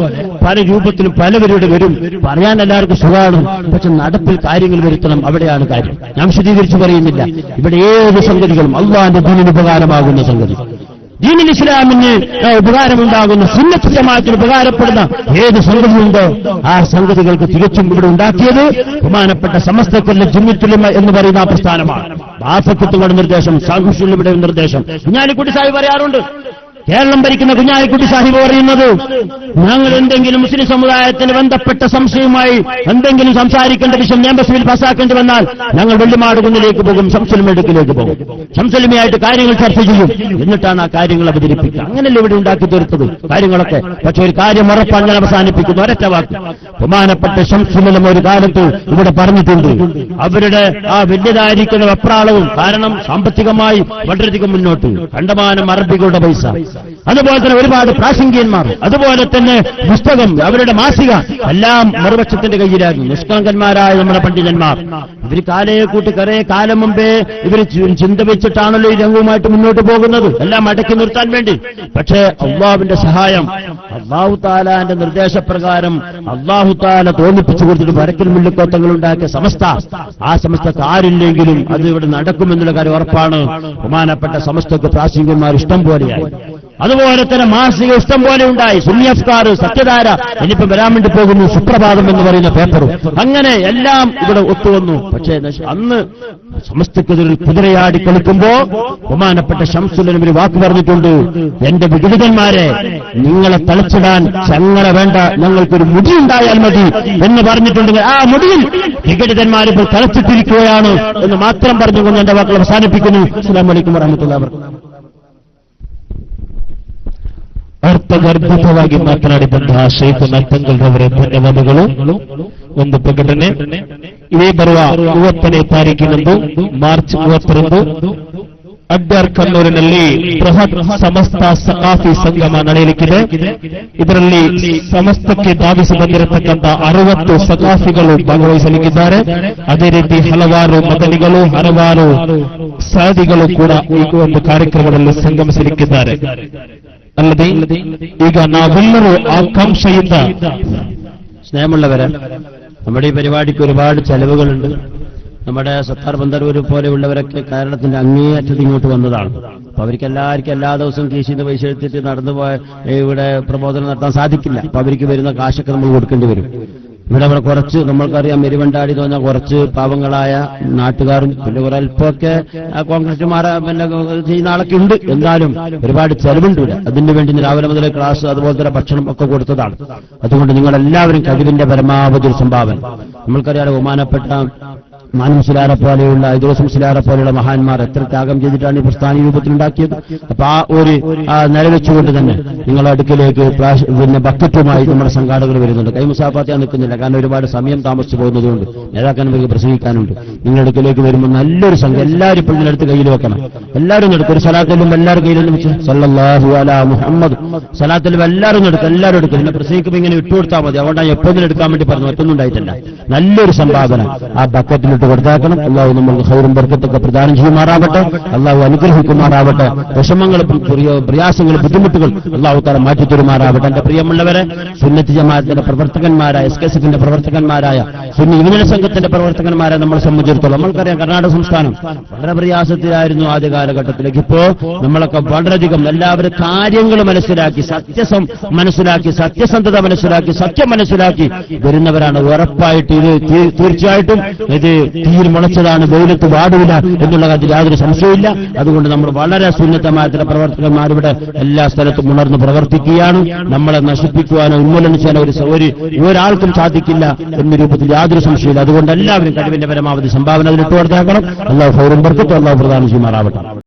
പല രൂപത്തിലും പലവരുടെ വരും പറയാൻ എല്ലാവർക്കും സുഖമാണ് പക്ഷെ നടപ്പിൽ കാര്യങ്ങൾ വരുത്തണം അവിടെയാണ് കാര്യം. ഞാൻ വിശദീകരിച്ച് പറയുന്നില്ല. ഇവിടെ ഏത് സംഗതികളും അള്ളാന്റെ ദുനിന് ഉപകാരമാകുന്ന സംഗതി. ദീനിൽ ഇസ്ലാമിന് ഉപകാരമുണ്ടാകുന്ന സുന്നത്ത് ജമാഅത്തിന് ഉപകാരപ്പെടുന്ന ഏത് സംഗതിയുണ്ടോ ആ സംഗതികൾക്ക് തികച്ചും ഇവിടെ ഉണ്ടാക്കിയത് ബഹുമാനപ്പെട്ട സമസ്തക്കൊല്ല ജിമ്മിത്തുലിമ എന്ന് പറയുന്ന ആ പ്രസ്ഥാനമാണ്. ബാഫക്കുത്തുകളുടെ നിർദ്ദേശം സാഹുഷുലിയുടെ നിർദ്ദേശം. കുഞ്ഞാലിക്കുട്ടി സാഹിബ് പറയാറുണ്ട് കേരളം ഭരിക്കുന്ന കുഞ്ഞാലിക്കുട്ടി സാഹിബ് പറയുന്നത് ഞങ്ങൾ എന്തെങ്കിലും മുസ്ലിം സമുദായത്തിന് ബന്ധപ്പെട്ട സംശയവുമായി എന്തെങ്കിലും സംസാരിക്കേണ്ട വിഷയം നിയമസഭയിൽ പാസ്സാക്കേണ്ടി വന്നാൽ ഞങ്ങൾ വെള്ളിമാട് കുന്നിലേക്ക് പോകും ശംസുലിമടുക്കിലേക്ക് പോകും. ശംസുലിമയായിട്ട് കാര്യങ്ങൾ ചർച്ച ചെയ്യും. എന്നിട്ടാണ് ആ കാര്യങ്ങൾ അവതരിപ്പിക്കുക. അങ്ങനെയല്ലേ ഇവിടെ ഉണ്ടാക്കി തീർത്തത്? കാര്യങ്ങളൊക്കെ. പക്ഷെ ഒരു കാര്യം ഉറപ്പാൻ ഞാൻ അവസാനിപ്പിക്കുന്നു. ഒരറ്റ വാക്ക്. ബഹുമാനപ്പെട്ട ശംസുലം ഒരു കാലത്ത് ഇവിടെ പറഞ്ഞിട്ടുണ്ട്. അവരുടെ ആ വലിയതായിരിക്കുന്ന വെപ്രാളവും കാരണം സാമ്പത്തികമായി വളരെയധികം മുന്നോട്ട്. കണ്ടമാനം അറബികളുടെ പൈസ. അതുപോലെ തന്നെ ഒരുപാട് പ്രാസംഗികന്മാർ അതുപോലെ തന്നെ പുസ്തകം അവരുടെ മാസിക എല്ലാം മറുപക്ഷത്തിന്റെ കയ്യിലായിരുന്നു. നിഷ്കളങ്കന്മാരായ നമ്മുടെ പണ്ഡിതന്മാർ. ഇവർ കാലയെ കൂട്ടി കുറെ കാലം മുമ്പേ ഇവർ ചിന്ത വെച്ചിട്ടാണല്ലോ ഈ രംഗവുമായിട്ട് മുന്നോട്ട് പോകുന്നത്. എല്ലാം അടക്കി നിർത്താൻ വേണ്ടി. പക്ഷേ അള്ളാവിന്റെ സഹായം അള്ളാഹു താലാന്റെ നിർദ്ദേശപ്രകാരം അള്ളാഹു താല തോന്നിപ്പിച്ചു കൊടുത്തിട്ട് വരക്കൽ മുള്ളിക്കോത്തങ്ങൾ ഉണ്ടാക്കിയ സമസ്ത. ആ സമസ്തക്ക് ആരില്ലെങ്കിലും അത് ഇവിടെ നടക്കുമെന്നുള്ള കാര്യം ഉറപ്പാണ്. ബഹുമാനപ്പെട്ട സമസ്തക്ക് പ്രാസംഗികന്മാർ ഇഷ്ടം പോലെയായി. അതുപോലെ തന്നെ മാസിക ഇഷ്ടം പോലെ ഉണ്ടായി. സുന്യഫ്താർ സത്യധാര. ഇനിയിപ്പം വരാൻ വേണ്ടി പോകുന്നു സുപ്രഭാതം എന്ന് പറയുന്ന പേപ്പറും. അങ്ങനെ എല്ലാം ഇവിടെ ഒത്തുവന്നു. പക്ഷേ അന്ന് സമസ്തക്കെതിരിൽ കുതിരയാടി കളിക്കുമ്പോ ബഹുമാനപ്പെട്ട ശംസുലനും ഒരു വാക്ക് പറഞ്ഞിട്ടുണ്ട് എന്റെ വിഘടിതന്മാരെ നിങ്ങളെ തളച്ചിടാൻ ചങ്ങളെ വേണ്ട. ഞങ്ങൾക്കൊരു മുടി ഉണ്ടായാൽ മതി. എന്ന് പറഞ്ഞിട്ടുണ്ട്. ആ മുടിയിൽ വിഘടിതന്മാർ തളച്ചിട്ടിരിക്കുകയാണ് എന്ന് മാത്രം പറഞ്ഞുകൊണ്ട് എന്റെ വാക്കുകൾ അവസാനിപ്പിക്കുന്നു. അസ്സാം വലൈക്കും വറഹമത്തുള്ള ಅರ್ಥಗರ್ಭಿತವಾಗಿ ಮಾತನಾಡಿದಂತಹ ಶೇಖ್ ನರ್ತಂಗಲ್ರವರ ಧನ್ಯವಾದಗಳು. ಒಂದು ಪ್ರಕಟಣೆ. ಇದೇ ಬರುವ ಮೂವತ್ತನೇ ತಾರೀಕಿನಂದು, ಮಾರ್ಚ್ ಮೂವತ್ತರಂದು, ಅಡ್ಡಾರ್ ಕನ್ನೂರಿನಲ್ಲಿ ಬೃಹತ್ ಸಮಸ್ತ ಸಕಾಫಿ ಸಂಗಮ ನಡೆಯಲಿಕ್ಕಿದೆ. ಇದರಲ್ಲಿ ಸಮಸ್ತಕ್ಕೆ ಧಾವಿಸಿ ಬಂದಿರತಕ್ಕಂಥ ಅರವತ್ತು ಸಕಾಫಿಗಳು ಭಾಗವಹಿಸಲಿಕ್ಕಿದ್ದಾರೆ. ಅದೇ ರೀತಿ ಹಲವಾರು ಮದನಿಗಳು, ಹಲವಾರು ಸಾದಿಗಳು ಕೂಡ ಈ ಒಂದು ಕಾರ್ಯಕ್ರಮದಲ್ಲಿ ಸಂಗಮಿಸಲಿಕ್ಕಿದ್ದಾರೆ. ಅಲ್ಲದೆ ಈಗ ನಾವೆಲ್ಲರೂ ಆಕಾಂಕ್ಷೆಯಿಂದ സ്നേഹമുള്ളവരെ നമ്മുടെ ഈ പരിപാടിക്ക് ഒരുപാട് ചെലവുകളുണ്ട് നമ്മുടെ സത്താർ ബന്ദരൂർ പോലെയുള്ളവരൊക്കെ കേരളത്തിന്റെ അങ്ങേയറ്റത്ത് ഇങ്ങോട്ട് വന്നതാണ് അപ്പൊ അവർക്ക് എല്ലാവർക്കും എല്ലാ ദിവസവും കീശിന്ന് പൈസ എടുത്തിട്ട് നടന്നു പോയ ഇവിടെ പ്രബോധനം നടത്താൻ സാധിക്കില്ല അപ്പൊ അവർക്ക് വരുന്ന കാശൊക്കെ നമ്മൾ കൊടുക്കേണ്ടി വരും ഇവിടെ അവിടെ കുറച്ച് നമ്മൾക്കറിയാം എരിവണ്ടാടി എന്ന് പറഞ്ഞാൽ കുറച്ച് പാവങ്ങളായ നാട്ടുകാരും പിന്നെ കുറെ അല്പമൊക്കെ കോൺഗ്രസുമാരെ പിന്നെ ചെയ്യുന്ന ആളൊക്കെ ഉണ്ട്. എന്നാലും ഒരുപാട് ചെലവുണ്ട് ഇവിടെ അതിനു വേണ്ടി രാവിലെ മുതൽ ക്ലാസ് അതുപോലെ തന്നെ ഭക്ഷണം ഒക്കെ കൊടുത്തതാണ്. അതുകൊണ്ട് നിങ്ങളെല്ലാവരും കഴിവിന്റെ പരമാവധി സംഭാവന. നമ്മൾക്കറിയാം ബഹുമാനപ്പെട്ട മാനവശിലാരെ പോലെയുള്ള ഇദ്രോസം ശിലാറ പോലെയുള്ള മഹാന്മാർ എത്ര ത്യാഗം ചെയ്തിട്ടാണ് ഈ പ്രസ്ഥാന രൂപത്തിലുണ്ടാക്കിയത്? അപ്പൊ ആ ഒരു നിലവെച്ചുകൊണ്ട് തന്നെ നിങ്ങളുടെ അടുക്കിലേക്ക് പിന്നെ ബക്കറ്റുമായി നമ്മുടെ സംഘാടകർ വരുന്നുണ്ട്. കൈമുസാഫാത്ത നിൽക്കുന്നില്ല കാരണം ഒരുപാട് സമയം താമസിച്ചു പോകുന്നതുകൊണ്ട് നേതാക്കന്മാർക്ക് പ്രസംഗിക്കാനുണ്ട്. നിങ്ങളുടെ അടുക്കിലേക്ക് വരുമ്പോൾ നല്ലൊരു സംഘം എല്ലാവരും ഇപ്പോൾ അടുത്ത് കയ്യിൽ വെക്കണം. എല്ലാവരും എടുക്കും ഒരു സലാത്തിലും എല്ലാവരും കയ്യിലും വെച്ച് സല്ലാഹു അലാ മുഹമ്മദ്. സലാത്തിലും എല്ലാവരും എടുക്കും എല്ലാവരും എടുക്കും. പിന്നെ പ്രസംഗിക്കുമ്പോൾ ഇങ്ങനെ ഇട്ടുകൊടുത്താൽ മതി. അതുകൊണ്ടാണ് എപ്പോഴും എടുക്കാൻ വേണ്ടി പറഞ്ഞു മറ്റൊന്നും ഉണ്ടായിട്ടില്ല. നല്ലൊരു സംഭാവന ആ ബക്കറ്റിലിട്ട് കൊടുത്താക്കണം അള്ളാഹു നമ്മൾക്ക് ഹൈറും ബർക്കത്തൊക്കെ പ്രദാനം ചെയ്യുമാറാവട്ടെ. അള്ളാഹു അനുഗ്രഹിക്കുമാറാവട്ടെ. വിഷമങ്ങൾ പ്രിയ- പ്രയാസങ്ങൾ ബുദ്ധിമുട്ടുകൾ അള്ളാഹു മാറ്റി മാറ്റിത്തരുമാറാവട്ടെ. എന്റെ പ്രിയമുള്ളവരെ സുന്നത്തി ജമാഅത്തിന്റെ പ്രവർത്തകന്മാരായ എസ് കെ സിന്റെ പ്രവർത്തകന്മാരായ സുന്നി യുവജന സംഘത്തിന്റെ പ്രവർത്തകന്മാരെ നമ്മളെ സംബന്ധിച്ചിടത്തോളം നമ്മൾക്കറിയാം കർണാടക സംസ്ഥാനം വളരെ പ്രയാസത്തിലായിരുന്നു ആദ്യ കാലഘട്ടത്തിലേക്ക്. ഇപ്പോ നമ്മളൊക്കെ വളരെയധികം എല്ലാവരും കാര്യങ്ങൾ മനസ്സിലാക്കി സത്യസം മനസ്സിലാക്കി സത്യസന്ധത മനസ്സിലാക്കി സത്യം മനസ്സിലാക്കി വരുന്നവരാണ്. ഉറപ്പായിട്ട് ഇത് തീർച്ചയായിട്ടും ഇത് തീയിൽ മുളച്ചതാണ് വെയിലത്ത് വാടില്ല എന്നുള്ള കാര്യത്തിൽ യാതൊരു സംശയമില്ല അതുകൊണ്ട് നമ്മൾ വളരെ സുന്നത്തമായിട്ടുള്ള പ്രവർത്തകന്മാരിവിടെ എല്ലാ സ്ഥലത്തും ഉണർന്ന് പ്രവർത്തിക്കുകയാണ്. നമ്മളെ നശിപ്പിക്കുവാനോ ഉന്മൂലനം ചെയ്യാനോ ഒരു ഒരു ഒരാൾക്കും സാധിക്കില്ല എന്ന രൂപത്തിൽ യാതൊരു സംശയമില്ല അതുകൊണ്ട് എല്ലാവരും കഴിവിന്റെ പരമാവധി സംഭാവന അതിൽ വർദ്ധാക്കണം അല്ലാഹു ഫൗറും ബർക്കത്തും. അല്ലാഹു പ്രധാനം ചെയ്യുമാറാവട്ടെ.